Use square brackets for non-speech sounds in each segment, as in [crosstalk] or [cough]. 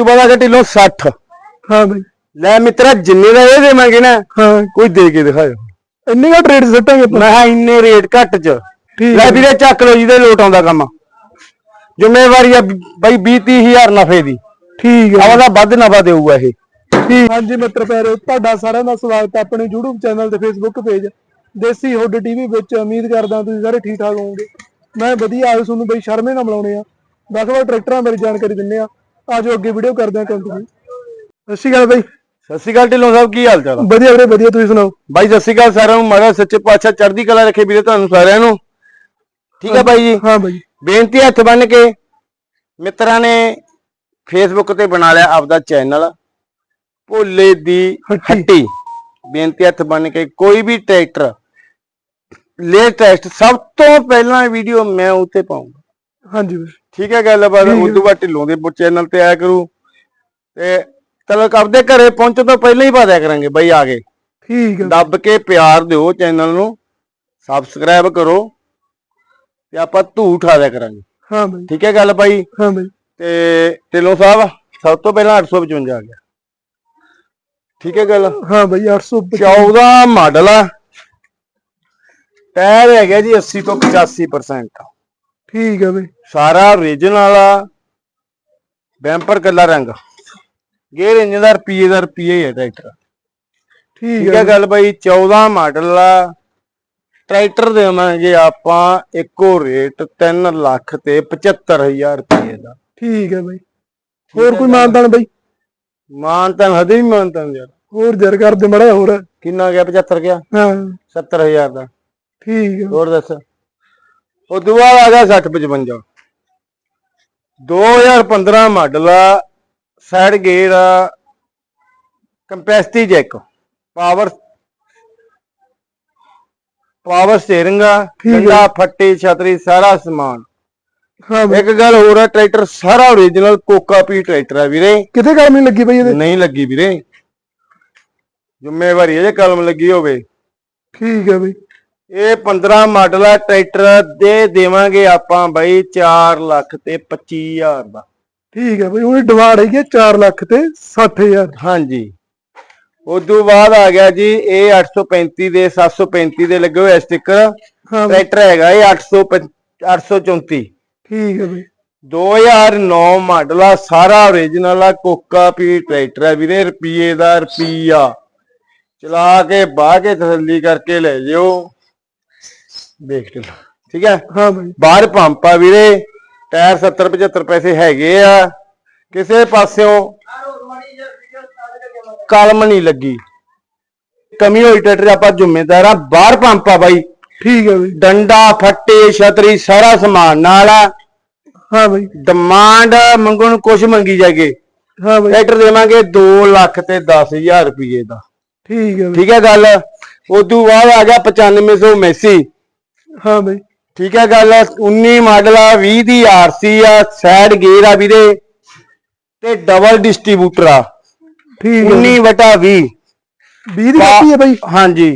ਤੂੰ ਪਤਾ ਕਿ ਢਿੱਲੋਂ 60 ਹਾਂ ਬਈ। ਲੈ ਮਿੱਤਰਾ ਜਿੰਨੇ ਦਾ ਇਹ ਦੇਵਾਂਗੇ ਨਾ ਹਾਂ। ਕੋਈ ਦੇ ਕੇ ਦਿਖਾਓ ਇੰਨੀ ਘੱਟ ਰੇਟ ਸੱਟਾਂਗੇ ਆਪਾਂ? ਮੈਂ ਕਿਹਾ ਇੰਨੇ ਰੇਟ ਘੱਟ ਚ। ਠੀਕ ਲੈ ਵੀਰੇ ਚੱਕ ਲੋ ਜਿਹਦੇ ਲੋਟ ਆਉਂਦਾ ਕੰਮ। ਜ਼ਿੰਮੇਵਾਰੀ ਆ ਬਈ 20 ਹਜ਼ਾਰ ਨਫੇ ਦੀ। ਠੀਕ ਹੈ। ਆਵਾ ਦਾ ਵੱਧ ਨਫਾ ਦੇਊਗਾ ਇਹ। ਠੀਕ। ਹਾਂਜੀ ਮਿੱਤਰ ਪਿਆਰਿਓ ਤੁਹਾਡਾ ਸਾਰਿਆਂ ਦਾ ਸਵਾਗਤ ਹੈ ਆਪਣੇ YouTube ਚੈਨਲ ਤੇ Facebook page Desi hood TV ਵਿੱਚ ਉਮੀਦ ਕਰਦਾ ਤੁਸੀਂ ਸਾਰੇ ਠੀਕ ਠਾਕ ਹੋਵੋਗੇ। ਮੈਂ ਵਧੀਆ ਆਇਆ ਤੁਹਾਨੂੰ ਬਈ ਸ਼ਰਮੇ ਨਾਲ ਮਿਲਾਉਣੇ ਆ। ਵਾਰ ਟਰੈਕਟਰਾਂ ਬਾਰੇ ਜਾਣਕਾਰੀ ਦਿੰਨੇ ਆ। ਆਜੋ ਅੱਗੇ ਵੀਡੀਓ ਕਰਦੇ ਆ ਕੰਟੀਨਿਊ ਸਤਿ ਸ਼੍ਰੀ ਅਕਾਲ ਬਈ। ਸਤਿ ਸ਼੍ਰੀ ਅਕਾਲ ਢਿੱਲੋਂ ਸਾਹਿਬ ਕੀ ਹਾਲ ਚਾਲ? ਆ ਵਧੀਆ ਵੀਰੇ ਵਧੀਆ ਤੁਸੀਂ ਸੁਣਾਓ? ਬਾਈ ਸਤਿ ਸ਼੍ਰੀ ਅਕਾਲ ਸਾਰਿਆਂ ਨੂੰ ਮਹਾਰਾਜ ਸੱਚੇ ਪਾਤਸ਼ਾਹ ਚੜ੍ਹਦੀ ਕਲਾ ਰੱਖੇ ਵੀਰੇ ਤੁਹਾਨੂੰ ਸਾਰਿਆਂ ਨੂੰ। ਠੀਕ ਹੈ ਬਾਈ ਜੀ? ਹਾਂ ਬਾਈ ਬੇਨਤੀ ਹੱਥ ਬੰਨ ਕੇ ਮਿੱਤਰਾਂ ਨੇ ਫੇਸਬੁੱਕ ਤੇ ਬਣਾ ਲਿਆ ਆਪਦਾ ਚੈਨਲ ਭੋਲੇ ਦੀ ਹੱਟੀ। ਹੱਟੀ। ਬੇਨਤੀ ਹੱਥ ਬੰਨ ਕੇ ਕੋਈ ਵੀ ਟਰੈਕਟਰ ਲੇਟੈਸਟ ਸਭ ਤੋਂ ਪਹਿਲਾਂ ਵੀਡੀਓ ਮੈਂ ਉੱਤੇ ਪਾਉਂਗਾ ਹਾਂਜੀ ਬਈ। ਠੀਕ ਹੈ ਗੱਲ ਬਾਤ ਠੀਕ ਹੈ। ਉਦੋਂ ਬਾਅਦ ਢਿੱਲੋਂ ਦੇ ਚੈਨਲ ਤੇ ਆਇਆ ਕਰੂ। ਤੇ ਤਲਕ ਆਪਦੇ ਘਰੇ ਪਹੁੰਚਣ ਤੋਂ ਪਹਿਲਾਂ ਹੀ ਪਾ ਦਿਆ ਕਰਾਂਗੇ ਬਾਈ ਆ ਗਏ ਠੀਕ ਹੈ। ਦੱਬ ਕੇ ਪਿਆਰ ਦਿਓ ਚੈਨਲ ਨੂੰ ਸਬਸਕ੍ਰਾਈਬ ਕਰੋ ਤੇ ਆਪਾਂ ਧੂ ਉਠਾ ਦਿਆ ਕਰਾਂਗੇ। ਹਾਂ ਬਾਈ। ਠੀਕ ਹੈ ਗੱਲ ਬਾਈ? ਹਾਂ ਬਾਈ। ਤੇ ਢਿੱਲੋਂ ਸਾਹਿਬ ਸਭ ਤੋਂ ਪਹਿਲਾਂ 855 ਆ ਗਿਆ। ਠੀਕ ਹੈ ਗੱਲ? ਹਾਂ ਬਾਈ 850 14 ਮਾਡਲ ਆ। ਟਾਇਰ ਹੈਗਾ ਜੀ 80 ਤੋਂ 85% ਠੀਕ ਹੈ ਬਾਈ। ਸਾਰਾ ਓਰੀਜਨਲ ਆ ਬੈਂਪਰ ਕੱਲਾ ਰੰਗ। ਗੇਅਰ ਇੰਜਨ ਦਾ ਰੁਪਈਏ ਦਾ ਰੁਪਈਆ ਹੀ ਟਰੈਕਟਰ ਠੀਕ ਹੈ ਹੈ ਗੱਲ ਬਾਈ 14 ਮਾਡਲ ਆ ਟਰੈਕਟਰ ਦੇਵਾਂਗੇ ਆਪਾਂ ਇੱਕੋ ਰੇਟ 3 ਲੱਖ ਤੇ 75000 ਰੁਪਏ ਦਾ। ਠੀਕ ਹੈ ਬਾਈ। ਹੋਰ ਕੋਈ ਮਾਨਤਾਨ ਬਾਈ? ਮਾਨਤਨ ਹਦੇ ਵੀ ਮਾਨਤਨ ਯਾਰ। ਹੋਰ ਜਰ ਕਰਦੇ ਮੜਾ ਹੋਰ। ਕਿੰਨਾ ਗਿਆ 75 ਗਿਆ? ਹਾਂ। 70000 ਦਾ। ਠੀਕ ਹੈ। ਹੋਰ ਦੱਸ। ਉਹ ਦੁਆ ਆ ਗਿਆ 60 55 2015 ਮਾਡਲ ਆ ਸਾਈਡ ਗੇਅਰ ਆ capacity jack power power steering ਆ ਠੀਕ ਹੈ। ਫੱਟੀ ਛਤਰੀ ਸਾਰਾ ਸਮਾਨ। ਹਾਂ ਬਾਈ ਇੱਕ ਗੱਲ ਹੋਰ ਆ ਟਰੈਕਟਰ ਸਾਰਾ ਓਰੀਜਨਲ ਕੋਕਾ ਪੀ ਟਰੈਕਟਰ ਆ ਵੀਰੇ। ਕਿਤੇ ਕੰਮ ਨਹੀਂ ਲੱਗੀ ਬਈ ਇਹਦੇ? ਨਹੀਂ ਲੱਗੀ ਵੀਰੇ। ਜ਼ਿੰਮੇਵਾਰੀ ਹੈ ਜੇ ਕਲਮ ਲੱਗੀ ਹੋਵੇ। ਠੀਕ ਹੈ ਬਈ। ਇਹ 15 ਮਾਡਲ ਆ ਟਰੈਕਟਰ ਦੇ ਦੇਵਾਂਗੇ ਆਪਾਂ ਬਾਈ 4 ਲੱਖ ਤੇ 25000 ਦਾ। ਠੀਕ ਹੈ ਬਈ ਉਹਦੀ ਡਿਮਾਂਡ ਹੈਗੀ 4 ਲੱਖ ਤੇ 60000 ਹਾਂਜੀ। ਉਦੋਂ ਬਾਅਦ ਆ ਗਿਆ ਜੀ ਇਹ 835 ਦੇ 735 ਦੇ ਲੱਗੇ ਹੋਏ ਸਟicker ਟਰੈਕਟਰ ਹੈਗਾ ਇਹ 800 834 ਠੀਕ ਹੈ ਬਈ। 2009 ਮਾਡਲ ਆ ਸਾਰਾ ਓਰੀਜਨਲ ਆ ਕੋਕਾ ਪੀ ਟਰੈਕਟਰ ਆ ਵੀਰੇ ਰੁਪਈਏ ਦਾ ਰੁਪਈਆ। ਚਲਾ ਕੇ ਬਾਹ ਕੇ ਤਸੱਲੀ ਕਰਕੇ ਲੈ ਜਿਓ। ਦੇਖ ਲਓ। ਠੀਕ ਹੈ? ਹਾਂ ਬਈ। ਬਾਹਰ ਪੰਪ ਆ ਵੀਰੇ ਟਾਇਰ 70 75 ਪੈਸੇ ਹੈਗੇ ਆ। ਕਿਸੇ ਪਾਸਿਓਂ ਕਲਮ ਨਹੀਂ ਲੱਗੀ। ਕਮੀ ਹੋਈ ਟਰੈਕਟਰ ਆਪਾਂ ਜ਼ਿੰਮੇਦਾਰ ਆ। ਬਾਹਰ ਪੰਪ ਆ ਬਾਈ। ਠੀਕ ਹੈ ਬਈ। ਡੰਡਾ ਫੱਟੇ ਛਤਰੀ ਸਾਰਾ ਸਮਾਨ ਨਾਲ ਆ। ਹਾਂ ਬਈ। ਡਿਮਾਂਡ ਮੰਗਣ ਕੁਝ ਮੰਗੀ ਜਾਗੇ ਹਾਂ ਬਈ। ਟਰੈਕਟਰ ਦੇਵਾਂਗੇ 2 ਲੱਖ ਤੇ 10000 ਰੁਪਏ ਦਾ। ਠੀਕ ਹੈ ਠੀਕ ਹੈ ਗੱਲ? ਉਦੋਂ ਬਾਅਦ ਆ ਗਿਆ 9500 ਮੈਸੀ। ਹਾਂ ਬਈ। ਠੀਕ ਹੈ ਗੱਲ 19 ਮਾਡਲ ਆ 20 ਦੀ ਆਰਸੀ ਆ ਸਾਈਡ ਗੇਅਰ ਆ ਵੀਰੇ ਤੇ ਡਬਲ ਡਿਸਟ੍ਰੀਬਿਊਟਰ ਆ। ਠੀਕ ਹੈ 19 ਵਟਾ 20 20 ਦੀ ਕਾਪੀ ਹੈ ਬਈ। ਹਾਂਜੀ।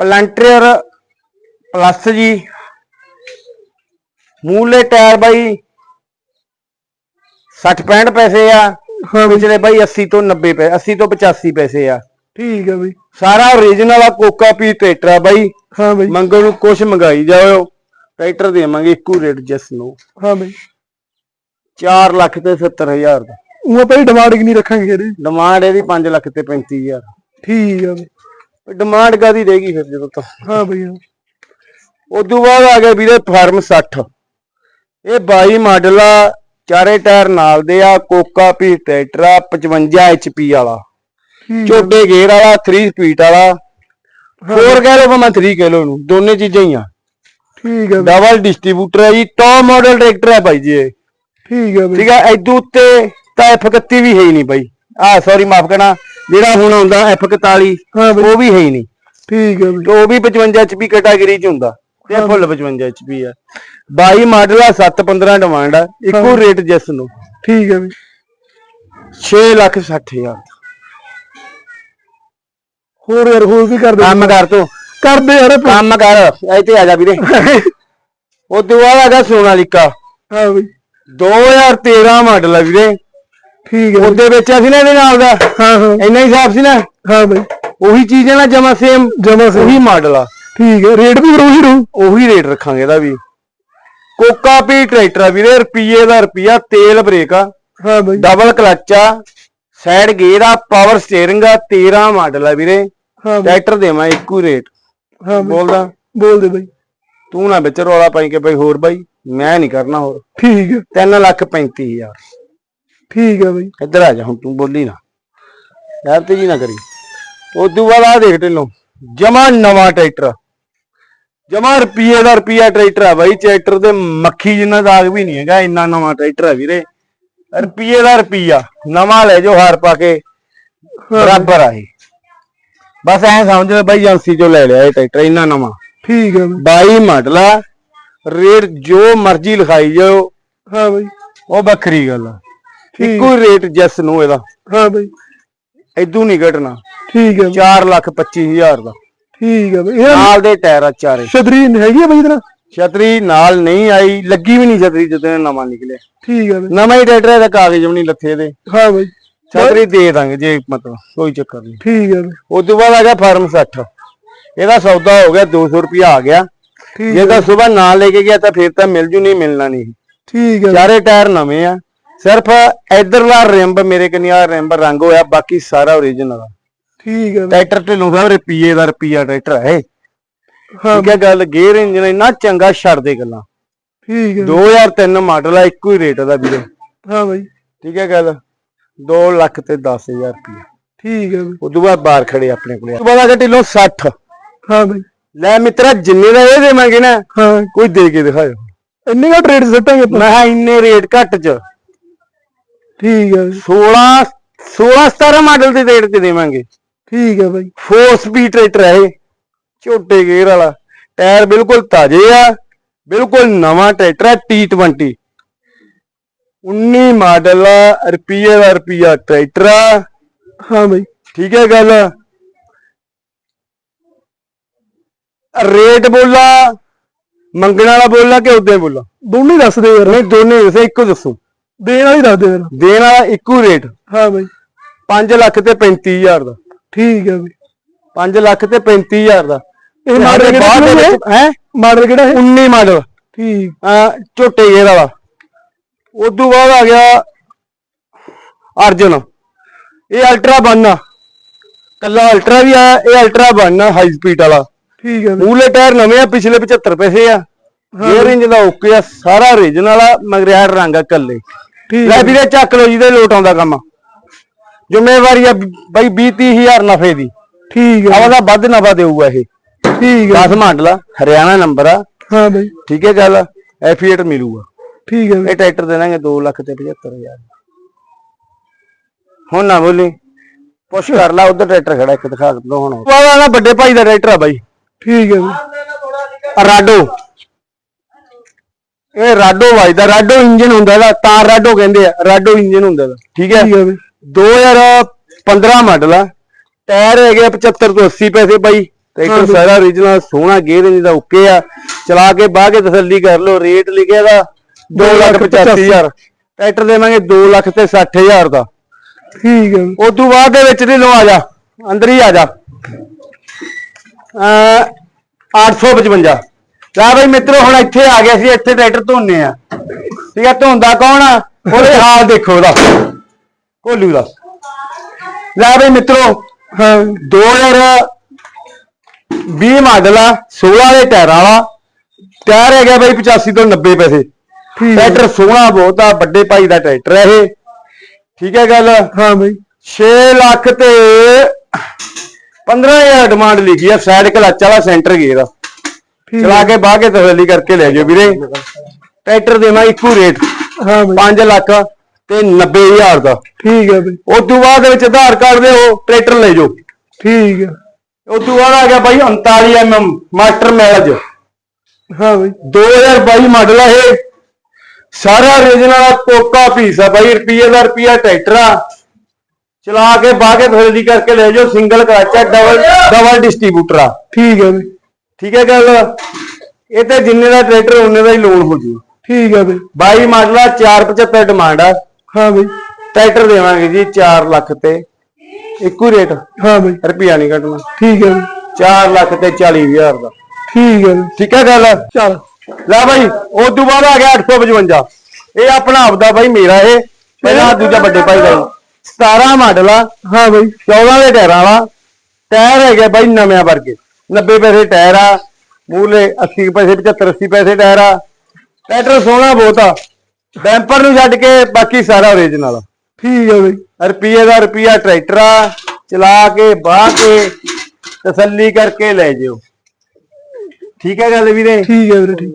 ਪਲੰਟਰ ਪਲੱਸ ਜੀ। ਮੂਲੇ ਟਾਇਰ ਬਾਈ 60 65 ਪੈਸੇ ਆ ਪਿਛਲੇ ਬਾਈ 80 ਤੋਂ 90 ਪੈਸੇ 80 ਤੋਂ 85 ਪੈਸੇ ਆ। ਠੀਕ ਹੈ ਬਈ। ਸਾਰਾ ਓਰੀਜਨਲ ਆ ਕੋਕਾ ਪੀ ਟਰੈਕਟਰ ਆ ਬਾਈ। ਹਾਂ ਬਈ। ਮੰਗਣ ਨੂੰ ਕੁਛ ਮੰਗਾਈ ਜਾਓ। ਟਰੈਕਟਰ ਦੇਵਾਂਗੇ ਇੱਕੋ ਰੇਟ ਜਿਸ ਨੂੰ। ਹਾਂ ਬਈ। 4 ਲੱਖ ਤੇ 70000 ਦਾ। ਉਹ ਹੀ ਡਿਮਾਂਡ ਕਿੰਨੀ ਰੱਖਾਂਗੇ ਇਹਦੀ? ਡਿਮਾਂਡ ਇਹਦੀ 5 ਲੱਖ ਤੇ 35000 ਠੀਕ ਹੈ ਬਈ। ਡਿਮਾਂਡ ਕਾਦੀ ਰਹੇਗੀ ਫਿਰ ਜਦੋਂ ਤੋਂ? ਹਾਂ ਬਈ ਉਦੋਂ ਬਾਅਦ ਆ ਗਿਆ ਵੀਰੇ ਫਾਰਮ 60 ਇਹ 22 ਮਾਡਲ ਆ ਚਾਰੇ ਟਾਇਰ ਨਾਲ ਦੇ ਆ ਕੋਕਾ ਪੀ ਟਰੈਕਟਰ ਆ 55 HP ਵਾਲਾ। ਛੋਟੇ ਗੇਅਰ ਵਾਲਾ 3 ਸਪੀਡ ਵਾਲਾ। 4 ਕਹਿ ਲਓ ਭਾਵੇਂ 3 ਕਹਿ ਲਓ ਇਹਨੂੰ ਦੋਨੇ ਚੀਜ਼ਾਂ ਹੀ ਆ। ਠੀਕ ਹੈ ਬਈ। ਡਬਲ ਡਿਸਟ੍ਰੀਬਿਊਟਰ ਹੈ ਜੀ ਟੌਪ ਮਾਡਲ ਟਰੈਕਟਰ ਹੈ ਭਾਈ ਜੀ ਇਹ। ਠੀਕ ਹੈ ਬਈ। ਠੀਕ ਹੈ ਐਦੂ ਉੱਤੇ ਤਾਂ F31 ਵੀ ਹੈ ਹੀ ਨਹੀਂ ਬਾਈ। ਆ ਸੌਰੀ ਮਾਫ ਕਰਨਾ ਜਿਹੜਾ ਹੁਣ ਆਉਂਦਾ F41 ਹਾਂ ਬਈ। ਉਹ ਵੀ ਹੈ ਹੀ ਨਹੀਂ। ਠੀਕ ਹੈ ਬਈ। ਉਹ ਵੀ 55 HP ਕੈਟਾਗਰੀ ਚ ਹੁੰਦਾ। ਤੇ ਫੁੱਲ 55 HP ਆ। 22 ਮਾਡਲ ਆ 715 ਡਿਮਾਂਡ ਆ ਇੱਕੋ ਰੇਟ ਜਿਸ ਨੂੰ। ਠੀਕ ਹੈ ਬਈ। 6 ਲੱਖ 60 ਹਜ਼ਾਰ। ਹੋਰ ਯਾਰ ਹੋਰ ਵੀ ਕਰਦੇ? ਕੰਮ ਕਰ ਤੂੰ। ਕਰਦੇ ਯਾਰ। ਕੰਮ ਕਰ ਇੱਥੇ ਆ ਜਾ ਵੀਰੇ। [laughs] ਉਹ ਤੋਂ ਬਾਅਦ ਆ ਗਿਆ ਸੋਨਾਲੀਕਾ ਹਾਂ ਬਈ। 2013 ਮਾਡਲ ਆ ਵੀਰੇ। ਠੀਕ ਹੈ ਉਹਦੇ ਵਿੱਚ ਅਸੀਂ ਨਾ ਇਹਦੇ ਨਾਲ ਦਾ। ਹਾਂ ਹਾਂ। ਇੰਨਾ ਹੀ ਹਿਸਾਬ ਸੀ ਨਾ। ਹਾਂ ਬਈ। ਉਹੀ ਚੀਜ਼ ਹੈ ਨਾ ਜਮਾ ਸੇਮ ਜਮਾ ਸਹੀ ਉਹੀ ਮਾਡਲ ਆ। ਠੀਕ ਹੈ ਰੇਟ ਵੀ ਫਿਰ ਉਹੀ ਰਹੂ ਉਹੀ ਰੇਟ ਰੱਖਾਂਗੇ ਇਹਦਾ ਵੀ। ਕੋਕਾ ਪੀ ਟਰੈਕਟਰ ਆ ਵੀਰੇ ਰੁਪਈਏ ਦਾ ਰੁਪਈਆ ਤੇਲ ਬ੍ਰੇਕ ਆ। ਹਾਂ ਬਈ। ਡਬਲ ਕਲਚ ਆ। ਸਾਈਡ ਗੇਅਰ ਆ ਪਾਵਰ ਸਟੀਅਰਿੰਗ ਆ 13 ਮਾਡਲ ਆ ਵੀਰੇ। ਹਾਂ ਬਈ। ਟਰੈਕਟਰ ਦੇਵਾਂ ਇੱਕੋ ਹੀ ਰੇਟ। ਹਾਂ ਬਈ। ਬੋਲਦਾ। ਬੋਲ ਦੇ ਬਈ। ਤੂੰ ਨਾ ਵਿੱਚ ਰੌਲਾ ਪਾਈ ਕਿ ਬਈ ਹੋਰ ਬਾਈ ਮੈਂ ਨਹੀਂ ਕਰਨਾ ਹੋਰ। ਠੀਕ ਹੈ। 3 ਲੱਖ 35000 ਠੀਕ ਹੈ ਬਈ। ਇੱਧਰ ਆ ਜਾ ਹੁਣ ਤੂੰ ਬੋਲੀ ਨਾ। ਯਾਰ ਤੇ ਜੀ ਨਾ ਕਰੀ। ਉਦੋਂ ਬਾਅਦ ਆ ਦੇਖ ਢਿੱਲੋਂ ਜਮਾ ਨਵਾਂ ਟਰੈਕਟਰ। ਜਮਾ ਰੁਪਈਏ ਦਾ ਰੁਪਈਆ ਟਰੈਕਟਰ ਆ ਬਾਈ। ਟਰੈਕਟਰ ਦੇ ਮੱਖੀ ਜਿੰਨਾ ਦਾਗ ਵੀ ਨਹੀਂ ਹੈਗਾ ਇੰਨਾ ਨਵਾਂ ਟਰੈਕਟਰ ਆ ਵੀਰੇ। ਰੁਪਈਏ ਦਾ ਰੁਪਈਆ। ਨਵਾਂ ਲੈ ਜਾਓ ਹਾਰ ਪਾ ਕੇ। ਬਰਾਬਰ ਆ ਇਹ। ਬਸ ਐ ਸਮਝ ਲੈ ਬਾਈ ਏਜੰਸੀ ਚੋਂ ਲੈ ਲਿਆ ਇਹ ਟਰੈਕਟਰ ਇੰਨਾ ਨਵਾਂ। ਠੀਕ ਹੈ ਬਈ। 22 ਮਾਡਲ ਆ ਰੇਟ ਜੋ ਮਰਜ਼ੀ ਲਿਖਾਈ ਜਾਓ। ਹਾਂ ਬਈ। ਉਹ ਵੱਖਰੀ ਗੱਲ ਆ। ਇੱਕੋ ਹੀ ਰੇਟ ਜੈਸ ਨੂੰ ਇਹਦਾ। ਹਾਂ ਬਈ। ਇਦੋਂ ਨਹੀਂ ਘਟਣਾ। ਠੀਕ ਹੈ ਬਈ, 4 ਲੱਖ 25000 ਦਾ। ਠੀਕ ਹੈ ਬਈ। ਨਾਲ ਦੇ ਟਾਇਰ ਆ ਚਾਰੇ। ਛਤਰੀ ਹੈਗੀ ਆ ਬਈ ਇਧਰ ਛਤਰੀ ਨਾਲ ਨਹੀਂ ਆਈ ਲੱਗੀ ਵੀ ਨਹੀਂ ਛਤਰੀ ਜਦੋਂ ਨਵਾਂ ਨਿਕਲਿਆ। ਠੀਕ ਹੈ ਬਈ। ਨਵਾਂ ਹੀ ਟਰੈਕਟਰ ਦਾ ਕਾਗਜ਼ ਵੀ ਨਹੀਂ ਲੱਥੇ ਦੇ ਹਾਂ ਬਈ। ਛਤਰੀ ਦੇ ਦਾਂਗੇ ਜੇ ਮਤਲਬ ਕੋਈ ਚੱਕਰ ਨਹੀਂ। ਠੀਕ ਹੈ ਬਈ ਉਸ ਤੋਂ ਬਾਅਦ ਆ ਗਿਆ ਫਾਰਮ 60 ਇਹਦਾ ਸੌਦਾ ਹੋ ਗਿਆ 200 ਰੁਪਿਆ ਆ ਗਿਆ। ਠੀਕ ਜੇ ਤਾਂ ਸਵੇਰ ਨਾਲ ਲੈ ਕੇ ਗਿਆ ਤਾਂ ਫਿਰ ਤਾਂ ਮਿਲ ਜੂ ਨਹੀਂ ਮਿਲਣਾ ਨਹੀਂ। ਠੀਕ ਹੈ ਚਾਰੇ ਟਾਇਰ ਨਵੇਂ ਆ। ਸਿਰਫ ਇਧਰਲਾ ਰਿੰਬ ਮੇਰੇ ਕਨਿਆ ਰਿੰਬ ਰੰਗ ਹੋਇਆ ਬਾਕੀ ਸਾਰਾ ਓਰੀਜਨਲ ਆ। ਠੀਕ ਹੈ ਟਰੈਕਟਰ ਢਿੱਲੋਂ ਸਾਹਿਬ ਰੁਪਈਏ ਦਾ ਰੁਪਈਆ ਟਰੈਕਟਰ। ਹਾਂ ਠੀਕ ਹੈ ਗੱਲ ਗੇਅਰ ਇੰਜਨ ਇੰਨਾ ਚੰਗਾ ਛੱਡ ਦੇ ਗੱਲਾਂ। ਠੀਕ ਹੈ 2003 ਮਾਡਲ ਆ ਇੱਕੋ ਹੀ ਰੇਟ ਦਾ ਵੀਰੇ। ਹਾਂ ਬਈ। ਠੀਕ ਹੈ ਗੱਲ। 2 ਲੱਖ ਤੇ 10000 ਰੁਪਈਆ। ਠੀਕ ਹੈ ਬਈ। ਉਦੋਂ ਬਾਅਦ ਬਾਹਰ ਖੜੇ ਆਪਣੇ ਕੋਲੇ। ਤੋਂ ਬਾਅਦ ਢਿੱਲੋਂ 60 ਹਾਂ ਬਈ। ਲੈ ਮਿੱਤਰਾ ਜਿੰਨੇ ਦਾ ਇਹ ਦੇਵਾਂਗੇ ਨਾ ਹਾਂ। ਕੋਈ ਦੇ ਕੇ ਦਿਖਾਓ ਇੰਨੇ ਦਾ ਰੇਟ ਸੱਟਾਂਗੇ ਆਪਾਂ? ਮੈਂ ਕਿਹਾ ਇੰਨੇ ਰੇਟ ਘੱਟ ਚ। ਠੀਕ ਹੈ। ਬਈ, 16 16 17 ਮਾਡਲ ਦੇ ਰੇਟ ਤੇ ਦੇਵਾਂਗੇ। ਠੀਕ ਹੈ ਬਈ। 4 ਸਪੀਡ ਟਰੈਕਟਰ ਹੈ ਛੋਟੇ ਗੇਅਰ ਵਾਲਾ। ਟਾਇਰ ਬਿਲਕੁਲ ਤਾਜ਼ੇ ਆ। ਬਿਲਕੁਲ ਨਵਾਂ ਟਰੈਕਟਰ ਹੈ T20 19 ਮਾਡਲ ਆ ਰੁਪਈਏ ਦਾ ਰੁਪਈਆ ਟਰੈਕਟਰ ਆ। ਹਾਂ ਬਈ। ਠੀਕ ਹੈ ਗੱਲ। ਰੇਟ ਬੋਲਾ ਮੰਗਣ ਵਾਲਾ ਬੋਲਾ ਕਿ ਉਦਾਂ ਬੋਲਾ? ਦੋਨੇ ਦੱਸ ਦੇ ਯਾਰ। ਨਹੀਂ ਦੋਨੇ ਦੱਸੇ ਇੱਕੋ ਦੱਸੋ। ਦੇਣ ਵਾਲੀ ਦੱਸ ਦੇ ਫਿਰ ਦੇਣ ਵਾਲਾ ਇੱਕੋ ਰੇਟ। ਹਾਂ ਬਈ। 5 ਲੱਖ ਤੇ 35000 ਦਾ। ਠੀਕ ਹੈ ਬਈ। 5 ਲੱਖ ਤੇ 35000 ਦਾ। ਇਹ ਮਾਡਲ ਕਿਹੜਾ ਹੈ? ਮਾਡਲ ਕਿਹੜਾ ਹੈ 19 ਮਾਡਲ। ਠੀਕ। ਆ ਝੋਟੇ ਗੇਰ ਵਾਲਾ। ਉਦੋਂ ਬਾਅਦ ਆ ਗਿਆ ਅਰਜਨ। ਇਹ ਅਲਟਰਾ ਬਨ ਆ। ਕੱਲਾ ਅਲਟਰਾ ਵੀ ਆ ਇਹ ਅਲਟਰਾ ਬਨ ਆ ਹਾਈ ਸਪੀਡ ਵਾਲਾ। ਠੀਕ ਹੈ ਮੂਲੇ ਟਾਇਰ ਨਵੇਂ ਆ ਪਿਛਲੇ 75 ਪੈਸੇ ਆ। ਗੇਅਰ ਇੰਜ ਦਾ ਓਕੇ ਆ ਸਾਰਾ ਓਰੀਜਨਲ ਆ ਮਗਰਿਆੜ ਰੰਗ ਆ ਕੱਲੇ ਠੀਕ ਲੈ ਵੀਰੇ ਚੱਕ ਲਓ ਜਿਹਦੇ ਲੋਟ ਆਉਂਦਾ ਕੰਮ। ਜ਼ਿੰਮੇਵਾਰੀ ਆ ਬਈ 20 30000 ਨਫੇ ਦੀ। ਠੀਕ ਹੈ ਆਵਾਂ ਵੱਧ ਨਫਾ ਦੇਊਗਾ ਇਹ। ਠੀਕ ਹੈ 10 ਮਾਡਲ ਹਰਿਆਣਾ ਨੰਬਰ ਆ। ਹਾਂ ਬਈ। ਠੀਕ ਹੈ ਗੱਲ ਐਫੀਏਟ ਮਿਲੂਗਾ। ਠੀਕ ਹੈ। ਇਹ ਟਰੈਕਟਰ ਦੇ ਦਾਂਗੇ 2 ਲੱਖ ਤੇ 75000 ਹੁਣ ਨਾ ਬੋਲੀ। ਪੁੱਛ ਕਰ ਲਾ ਉਧਰ ਟਰੈਕਟਰ ਖੜਾ ਇੱਕ ਦਿਖਾ ਦੋ ਹੁਣ। ਵਾਹ ਨਾ ਵੱਡੇ ਭਾਈ ਦਾ ਟਰੈਕਟਰ ਆ ਬਾਈ। ਠੀਕ ਹੈ। ਰਾਡੋ। ਇਹ ਰਾਡੋ ਵੱਜਦਾ ਰਾਡੋ ਇੰਜਨ ਹੁੰਦਾ ਇਹਦਾ ਤਾਂ ਰਾਡੋ ਕਹਿੰਦੇ ਆ ਰਾਡੋ ਇੰਜਨ ਹੁੰਦਾ ਇਹਦਾ ਠੀਕ ਹੈ। ਠੀਕ ਹੈ ਬਈ। 2015 ਮਾਡਲ ਆ ਟਾਇਰ ਹੈਗੇ ਆ 75 ਤੋਂ 80 ਪੈਸੇ ਬਾਈ। ਟਰੈਕਟਰ ਸਾਰਾ origignal ਸੋਹਣਾ ਗੇਅਰ ਇੰਜ ਦਾ ਓਕੇ ਆ। ਚਲਾ ਕੇ ਬਾਹ ਕੇ ਤਸੱਲੀ ਕਰ ਲਓ ਰੇਟ ਲਿਖਿਆ ਦਾ 285000 ਟਰੈਕਟਰ ਦੇਵਾਂਗੇ 2 ਲੱਖ ਤੇ 60000 ਦਾ। ਠੀਕ ਹੈ। ਉਸ ਤੋਂ ਬਾਅਦ ਦੇ ਵਿੱਚ ਢਿੱਲੋਂ ਆ ਜਾ ਅੰਦਰ ਹੀ ਆ ਜਾ। ਅ 855 ਲੈ ਬਈ ਮਿੱਤਰੋ ਹੁਣ ਇੱਥੇ ਆ ਗਿਆ ਸੀ ਇੱਥੇ ਟਰੈਕਟਰ ਧੋਨੇ ਆ। ਠੀਕ ਆ ਧੋਂਦਾ ਕੌਣ ਆ? ਉਹਦੇ ਹਾਲ ਦੇਖੋ ਉਹਦਾ। ਕੋਲੂ ਦਾ। ਲੈ ਬਈ ਮਿੱਤਰੋ ਹਾਂ। 2020 ਮਾਡਲ ਆ 16 ਦੇ ਟਾਇਰਾਂ ਵਾਲਾ। ਟਾਇਰ ਹੈਗਾ ਬਈ 85 ਤੋਂ 90 ਪੈਸੇ। ਟਰੈਕਟਰ ਸੋਹਣਾ ਬਹੁਤ ਆ ਵੱਡੇ ਭਾਈ ਦਾ ਟਰੈਕਟਰ ਹੈ ਇਹ। ਠੀਕ ਹੈ ਗੱਲ? ਹਾਂ ਬਈ। 6 ਲੱਖ ਤੇ 15000 ਡਿਮਾਂਡ ਲਿਖੀ ਆ ਸਾਈਡ ਕਲਚ ਵਾਲਾ ਸੈਂਟਰ ਗੇਅਰ ਠੀਕ। ਚਲਾ ਕੇ ਬਾਹ ਕੇ ਤਸੱਲੀ ਕਰਕੇ ਲੈ ਜਾਓ ਵੀਰੇ। ਟਰੈਕਟਰ ਦੇਵਾਂ ਇੱਕੋ ਰੇਟ ਹਾਂ ਬਈ। 5 ਲੱਖ ਤੇ 90000 ਦਾ। ਠੀਕ ਹੈ ਬਈ। ਉਸ ਤੋਂ ਬਾਅਦ ਦੇ ਵਿੱਚ ਆਧਾਰ ਕਾਰਡ ਦੇ ਉਹ ਟਰੈਕਟਰ ਲੈ ਜਾਓ। ਠੀਕ ਹੈ। ਉਸ ਤੋਂ ਬਾਅਦ ਆ ਗਿਆ ਬਾਈ 39 mm ਮਾਸਟਰ ਮੈਲਜ। ਹਾਂ ਬਈ। 2022 ਮਾਡਲ ਆ ਇਹ। ਸਾਰਾ origignal ਕੋਕਾ ਪੀਸ ਆ ਬਾਈ ਰੁਪਈਏ ਦਾ ਰੁਪਈਆ ਟਰੈਕਟਰ ਆ। ਚਲਾ ਕੇ ਬਾਹ ਕੇ ਤਸੱਲੀ ਕਰਕੇ ਲੈ ਜਾਓ ਸਿੰਗਲ ਕਲਚ ਆ ਡਬਲ ਡਬਲ ਡਿਸਟ੍ਰੀਬਿਊਟਰ ਆ। ਠੀਕ ਹੈ ਬਈ ਠੀਕ ਹੈ ਗੱਲ? ਇਹ ਤੇ ਜਿੰਨੇ ਦਾ ਟਰੈਕਟਰ ਉਹਨੇ ਦਾ ਹੀ ਲੋਨ ਹੋ ਜੂ। ਠੀਕ ਹੈ ਬਈ 22 ਮਾਡਲ ਆ 475 ਡਿਮਾਂਡ ਆ। ਹਾਂ ਬਈ। ਟਰੈਕਟਰ ਦੇਵਾਂਗੇ ਜੀ 4 ਲੱਖ ਤੇ। ਇੱਕੋ ਰੇਟ ਹਾਂ ਬਈ। ਰੁਪਿਆ ਨਹੀਂ ਕੱਟਣਾ ਠੀਕ ਹੈ ਬਈ 4 ਲੱਖ ਤੇ 40 ਹਜ਼ਾਰ ਦਾ। ਠੀਕ ਹੈ ਬਈ ਠੀਕ ਹੈ ਗੱਲ? ਚੱਲ। ਲੈ ਬਾਈ ਉਸ ਤੋਂ ਬਾਅਦ ਆ ਗਿਆ 855 ਇਹ ਆਪਣਾ ਆਪਦਾ ਬਾਈ ਮੇਰਾ ਇਹ ਪਹਿਲਾਂ ਦੂਜਾ ਵੱਡੇ ਭਾਈ ਦਾ ਜੀ। 17 ਮਾਡਲ ਆ। ਹਾਂ ਬਈ। 14 ਦੇ ਟਾਇਰਾਂ ਵਾਲਾ। ਟਾਇਰ ਹੈਗੇ ਬਾਈ ਨਵਿਆਂ ਵਰਗੇ। 90 ਪੈਸੇ ਟਾਇਰ ਆ। ਮੂਲੇ 80 ਪੈਸੇ 75 80 ਪੈਸੇ ਟਾਇਰ ਆ। ਟਰੈਕਟਰ ਸੋਹਣਾ ਬਹੁਤ ਆ। ਡੈਂਪਰ ਨੂੰ ਛੱਡ ਕੇ ਬਾਕੀ ਸਾਰਾ ਓਰੀਜਨਲ ਆ। ਠੀਕ ਹੈ ਬਈ। ਰੁਪਈਏ ਦਾ ਰੁਪਈਆ ਟਰੈਕਟਰ ਆ। ਚਲਾ ਕੇ ਬਾਹ ਕੇ ਤਸੱਲੀ ਕਰਕੇ ਲੈ ਜਿਓ। ਠੀਕ ਹੈ ਗੱਲ ਵੀਰੇ? ਠੀਕ ਹੈ ਵੀਰੇ ਠੀਕ।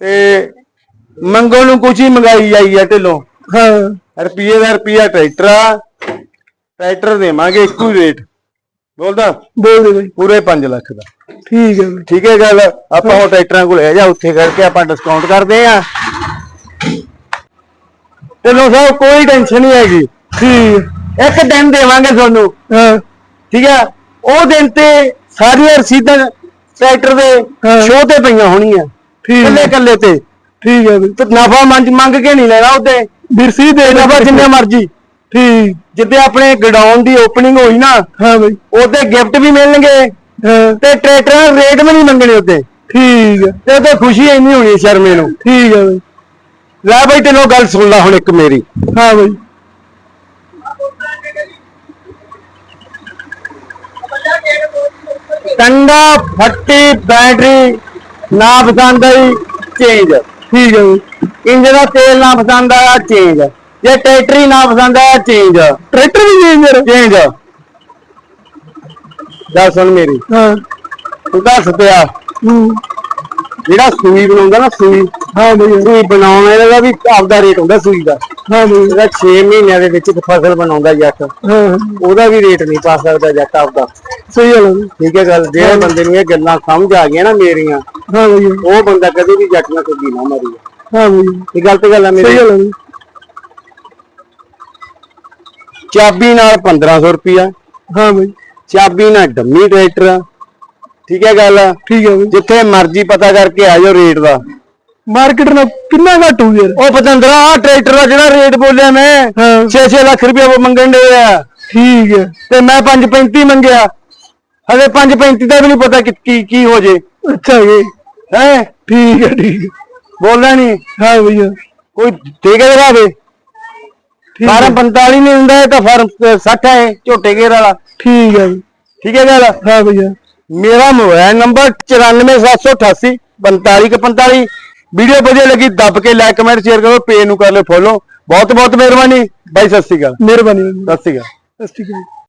ਤੇ ਮੰਗੋ ਨੂੰ ਕੁਛ ਹੀ ਮੰਗਾਈ ਜਾਈ ਆ ਢਿੱਲੋਂ। ਹਾਂ। ਰੁਪਈਏ ਦਾ ਰੁਪਈਆ ਟਰੈਕਟਰ ਆ ਟਰੈਕਟਰ ਦੇਵਾਂਗੇ ਇੱਕੋ ਹੀ ਰੇਟ। ਬੋਲਦਾ ਬੋਲ ਦੇ ਬਈ। ਪੂਰੇ 5 ਲੱਖ ਦਾ। ਠੀਕ ਹੈ ਠੀਕ ਹੈ ਗੱਲ ਆਪਾਂ ਉਹ ਟਰੈਕਟਰਾਂ ਕੋਲ ਲੈ ਜਾ ਉੱਥੇ ਕਰਕੇ ਆਪਾਂ ਡਿਸਕਾਊਂਟ ਕਰਦੇ ਆ। ਢਿੱਲੋਂ ਸਾਹਿਬ ਕੋਈ ਟੈਨਸ਼ਨ ਨਹੀਂ ਹੈਗੀ। ਠੀਕ। ਇੱਕ ਦਿਨ ਦੇਵਾਂਗੇ ਤੁਹਾਨੂੰ। ਹਾਂ। ਠੀਕ ਹੈ ਉਹ ਦਿਨ ਤੇ ਸਾਰੀਆਂ ਰਸੀਦਾਂ ਟਰੈਕਟਰ ਦੇ। ਸ਼ੋਅ ਤੇ ਪਈਆਂ ਹੋਣੀਆਂ। ਠੀਕ ਕੱਲੇ ਕੱਲੇ ਤੇ। ਠੀਕ ਹੈ ਤੇ ਨਫਾ ਮੰਗ ਮੰਗ ਕੇ ਨਹੀਂ ਲੈਣਾ ਉਹਦੇ। ਬਿਰਸੀ ਦੇ ਨਫਾ ਜਿੰਨੇ ਮਰਜ਼ੀ। ਠੀਕ। ਜਿੱਦੇ ਆਪਣੇ ਗਡਾਊਨ ਦੀ ਓਪਨਿੰਗ ਹੋਈ ਨਾ ਹਾਂ ਬਈ। ਉਹਦੇ ਗਿਫਟ ਵੀ ਮਿਲਣਗੇ। ਤੇ ਟਰੈਕਟਰਾਂ ਰੇਟ ਵੀ ਨਹੀਂ ਮੰਗਣੇ ਉੱਤੇ ਠੀਕ ਹੈ। ਤੇ ਉਹਤੇ ਖੁਸ਼ੀ ਇੰਨੀ ਹੋਣੀ ਸ਼ਰਮੇ ਨੂੰ। ਠੀਕ ਹੈ ਬਈ। ਲੈ ਬਈ ਤੈਨੂੰ ਗੱਲ ਸੁਣ ਲੈ ਹੁਣ ਇੱਕ ਮੇਰੀ। ਹਾਂ ਬਈ। ਕੰਡਾ ਫੱਟੀ ਬੈਟਰੀ ਨਾ ਪਸੰਦ ਆਈ ਚੇਂਜ ਠੀਕ ਹੈ ਬਈ ਇੰਜਨ ਦਾ ਤੇਲ ਨਾ ਪਸੰਦ ਆਇਆ ਚੇਂਜ ਜੇ ਟਰੈਕਟਰੀ ਨਾ ਪਸੰਦ ਆਇਆ ਚੇਂਜ ਟਰੈਕਟਰ ਵੀ ਚੇਂਜਰ ਚੇਂਜ ਗੱਲ ਸੁਣ ਮੇਰੀ। ਹਾਂ। ਤੂੰ ਦੱਸ ਪਿਆ। ਹੂੰ। ਜਿਹੜਾ ਸੂਈ ਬਣਾਉਂਦਾ ਨਾ ਸੂਈ ਹਾਂ ਬਈ। ਸੂਈ ਬਣਾਉਣ ਵਾਲੇ ਦਾ ਵੀ ਆਪਦਾ ਰੇਟ ਹੁੰਦਾ ਸੂਈ ਦਾ। ਹਾਂ ਬਈ। ਜਿਹੜਾ 6 ਮਹੀਨਿਆਂ ਦੇ ਵਿੱਚ ਫਸਲ ਬਣਾਉਂਦਾ ਜੱਟ ਹਾਂ। ਉਹਦਾ ਵੀ ਰੇਟ ਨਹੀਂ ਪਾ ਸਕਦਾ ਜੱਟ ਆਪਦਾ। ਸਹੀ ਗੱਲ ਹੈ। ਠੀਕ ਹੈ ਗੱਲ ਜਿਹੜੇ ਬੰਦੇ ਨੂੰ ਇਹ ਗੱਲਾਂ ਸਮਝ ਆ ਗਈਆਂ ਨਾ ਮੇਰੀਆਂ ਹਾਂ ਬਈ ਉਹ ਬੰਦਾ ਕਦੇ ਵੀ ਜੱਟ ਨਾਲ ਕੋਈ ਨਾ ਮਾਰੀ। ਹਾਂ ਬਈ ਇਹ ਗਲਤ ਗੱਲ ਸਹੀ ਮੇਰੀ। ਗੱਲ ਹੈ। ਚਾਬੀ ਨਾਲ 1500 ਰੁਪਿਆ ਹਾਂ ਬਈ। ਚਾਬੀ ਨਾਲ ਡੰਮੀ ਟਰੈਕਟਰ ਠੀਕ ਹੈ ਗੱਲ ਠੀਕ ਹੈ ਬਈ। ਜਿੱਥੇ ਮਰਜ਼ੀ ਪਤਾ ਕਰਕੇ ਆ ਜਾਓ ਰੇਟ ਦਾ। ਮਾਰਕੀਟ ਨਾਲ ਕਿੰਨਾ ਘੱਟ ਹੋ ਯਾਰ? ਉਹ ਪਤੰਦਰਾ ਆ ਟਰੈਕਟਰ ਦਾ ਜਿਹੜਾ ਰੇਟ ਬੋਲਿਆ ਮੈਂ ਹਾਂ। 6-6 ਲੱਖ ਰੁਪਏ ਉਹ ਮੰਗਣ ਦੇ ਆ। ਠੀਕ ਹੈ। ਤੇ ਮੈਂ 5.35 ਮੰਗਿਆ। ਹਲੇ 5.35 ਦਾ ਵੀ ਨਹੀਂ ਪਤਾ ਕਿ ਕੀ ਕੀ ਹੋ ਜੇ। ਅੱਛਾ ਜੀ। ਹੈ? ਠੀਕ ਹੈ ਠੀਕ ਬੋਲਣਾ ਨਹੀਂ ਹਾਂ ਭਈਆ। ਕੋਈ ਦੇ ਕੇ ਠੀਕ ਹੈ। ਫਾਰਮ 45 ਨਹੀਂ ਹੁੰਦਾ ਇਹ ਤਾਂ ਫਾਰਮ 60 ਹੈ ਝੋਟੇ ਗੇਰ ਵਾਲਾ। ਠੀਕ ਹੈ। ਠੀਕ ਹੈ ਗੱਲ? ਹਾਂ ਭਈਆ। ਮੇਰਾ ਮੋਬਾਈਲ ਨੰਬਰ 94788 4545 ਵੀਡੀਓ ਵਧੀਆ ਲੱਗੀ ਦੱਬ ਕੇ ਲਾਈਕ ਕਮੈਂਟ ਸ਼ੇਅਰ ਕਰੋ ਪੇਜ ਨੂੰ ਕਰ ਲਿਓ ਫੋਲੋ ਬਹੁਤ ਬਹੁਤ ਮਿਹਰਬਾਨੀ। ਬਾਈ ਸਤਿ ਸ਼੍ਰੀ ਅਕਾਲ। ਮਿਹਰਬਾਨੀ। ਸਤਿ ਸ਼੍ਰੀ ਅਕਾਲ। ਸਤਿ ਸ਼੍ਰੀ ਅਕਾਲ।